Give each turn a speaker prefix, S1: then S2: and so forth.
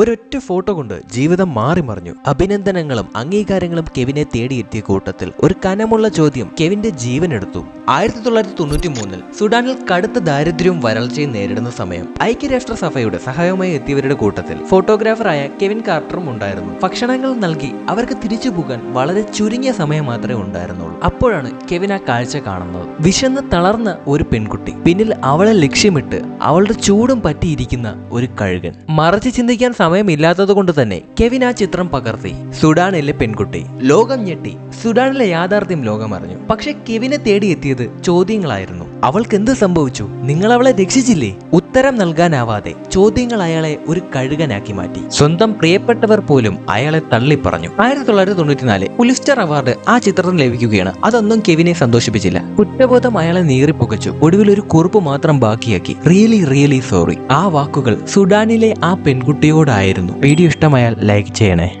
S1: ഒരൊറ്റ ഫോട്ടോ കൊണ്ട് ജീവിതം മാറി മറിഞ്ഞു. അഭിനന്ദനങ്ങളും അംഗീകാരങ്ങളും കെവിനെ തേടിയെത്തിയ കൂട്ടത്തിൽ ഒരു കനമുള്ള ചോദ്യം കെവിന്റെ ജീവൻ എടുത്തു ആയിരത്തി തൊള്ളായിരത്തി തൊണ്ണൂറ്റി മൂന്നിൽ സുഡാനിൽ കടുത്ത ദാരിദ്ര്യവും വരൾച്ചയും നേരിടുന്ന സമയം ഐക്യരാഷ്ട്ര സഭയുടെ സഹായവുമായി എത്തിയവരുടെ കൂട്ടത്തിൽ ഫോട്ടോഗ്രാഫറായ കെവിൻ കാർട്ടറും ഉണ്ടായിരുന്നു. ഭക്ഷണങ്ങൾ നൽകി അവർക്ക് തിരിച്ചു പോകാൻ വളരെ ചുരുങ്ങിയ സമയം മാത്രമേ ഉണ്ടായിരുന്നുള്ളൂ. അപ്പോഴാണ് കെവിൻ ആ കാഴ്ച കാണുന്നത്. വിശന്ന് തളർന്ന ഒരു പെൺകുട്ടി. പിന്നിൽ അവളെ ലക്ഷ്യമിട്ട് അവളുടെ ചൂടും പറ്റിയിരിക്കുന്ന ഒരു കഴുകൻ. മറച്ച് ചിന്തിക്കാൻ സമയമില്ലാത്തത് കൊണ്ട് തന്നെ കെവിൻ ആ ചിത്രം പകർത്തി. സുഡാനിലെ പെൺകുട്ടി. ലോകം ഞെട്ടി. സുഡാനിലെ യാഥാർത്ഥ്യം ലോകം അറിഞ്ഞു പക്ഷെ കെവിനെ തേടിയെത്തിയത് ചോദ്യങ്ങളായിരുന്നു. അവൾക്ക് എന്ത് സംഭവിച്ചു? നിങ്ങൾ അവളെ രക്ഷിച്ചില്ലേ? ഉത്തരം നൽകാനാവാതെ ചോദ്യങ്ങൾ അയാളെ ഒരു കഴുകനാക്കി മാറ്റി. സ്വന്തം പ്രിയപ്പെട്ടവർ പോലും അയാളെ തള്ളിപ്പറഞ്ഞു. ആയിരത്തി തൊള്ളായിരത്തി തൊണ്ണൂറ്റിനാല് പുലിസ്റ്റർ അവാർഡ് ആ ചിത്രത്തിന് ലഭിക്കുകയാണ്. അതൊന്നും കെവിനെ സന്തോഷിപ്പിച്ചില്ല. കുറ്റബോധം അയാളെ നീറിപ്പുകച്ചു. ഒടുവിൽ ഒരു കുറിപ്പ് മാത്രം ബാക്കിയാക്കി. Really really sorry. ആ വാക്കുകൾ സുഡാനിലെ ആ പെൺകുട്ടിയോടായിരുന്നു. വീഡിയോ ഇഷ്ടമായാൽ ലൈക്ക് ചെയ്യണേ.